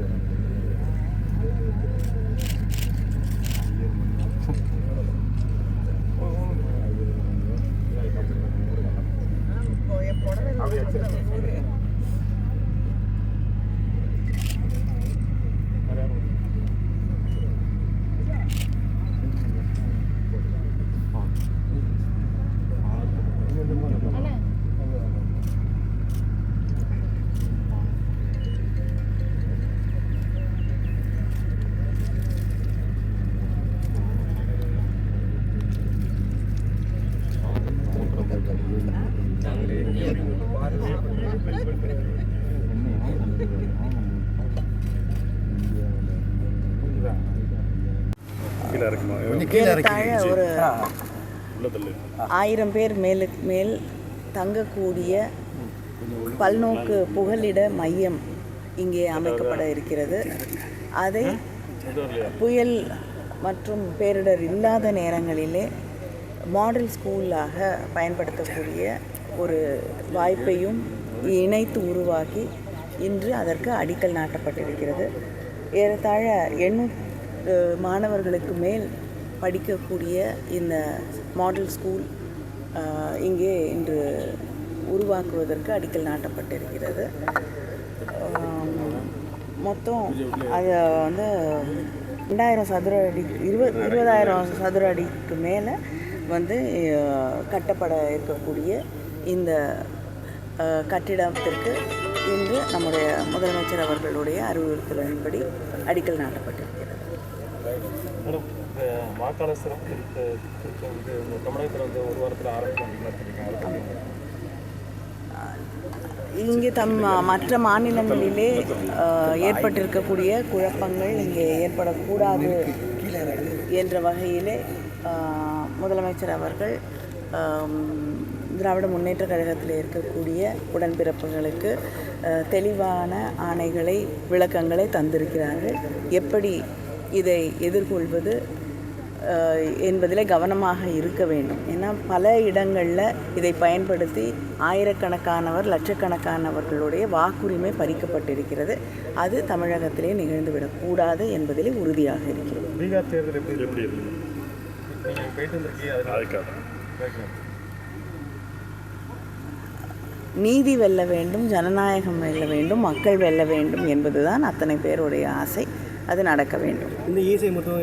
그래. ஒரு ஆயிரம் பேர் மேலுக்கு மேல் தங்கக்கூடிய பல்நோக்கு புகலிட மையம் இங்கே அமைக்கப்பட இருக்கிறது. அதை புயல் மற்றும் பேரிடர் இல்லாத நேரங்களிலே மாடல் ஸ்கூலாக பயன்படுத்தக்கூடிய ஒரு வாய்ப்பையும் இணைத்து உருவாக்கி இன்று அதற்கு அடிக்கல் நாட்டப்பட்டிருக்கிறது. ஏறத்தாழ எண்ணூறு மாணவர்களுக்கு மேல் படிக்கக்கூடிய இந்த மாடல் ஸ்கூல் இங்கே இன்று உருவாக்குவதற்கு அடிக்கல் நாட்டப்பட்டிருக்கிறது. மொத்தம் அது வந்து ரெண்டாயிரம் சதுர அடி இருபது இருபதாயிரம் சதுர அடிக்கு மேலே வந்து கட்டப்பட இருக்கக்கூடிய இந்த கட்டிடத்திற்கு இன்று நம்முடைய முதலமைச்சர் அவர்களுடைய அறிவுறுத்தலின்படி அடிக்கல் நாட்டப்பட்டிருக்கிறது மேடம் வாக்காளர் சிறப்பு திருத்த திருத்தம் வந்து தமிழகத்தில் வந்து ஒரு வாரத்தில் ஆரம்பிக்கும் இங்கே தம் மற்ற மாநிலங்களிலே ஏற்பட்டிருக்கக்கூடிய குழப்பங்கள் இங்கே ஏற்படக்கூடாது என்ற வகையிலே முதலமைச்சர் அவர்கள் திராவிட முன்னேற்ற கழகத்தில் இருக்கக்கூடிய உடன்பிறப்புகளுக்கு தெளிவான ஆணைகளை விளக்கங்களை தந்திருக்கிறார்கள். எப்படி இதை எதிர்கொள்வது என்பதிலே கவனமாக இருக்க வேண்டும். ஏன்னா பல இடங்களில் இதை பயன்படுத்தி ஆயிரக்கணக்கானவர் லட்சக்கணக்கானவர்களுடைய வாக்குரிமை பறிக்கப்பட்டிருக்கிறது. அது தமிழகத்திலே நிகழ்ந்துவிடக்கூடாது என்பதிலே உறுதியாக இருக்கிறது பீகார் தேர்தல் எப்படி எப்படி இருக்கு? நீதி வெல்ல வேண்டும் ஜனநாயகம் வெல்ல வேண்டும் மக்கள் வெல்ல வேண்டும் என்பதுதான் அத்தனை பேருடைய ஆசை. அது நடக்க வேண்டும். இந்த இஎஸ்ஐ மொத்தம்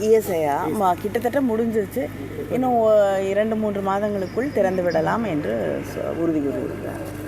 இஎஸ்ஐயா? கிட்டத்தட்ட முடிஞ்சிருச்சு. இன்னும் இரண்டு மூன்று மாதங்களுக்குள் திறந்து விடலாம் என்று சொ- உறுதி கூறியிருக்கிறார்.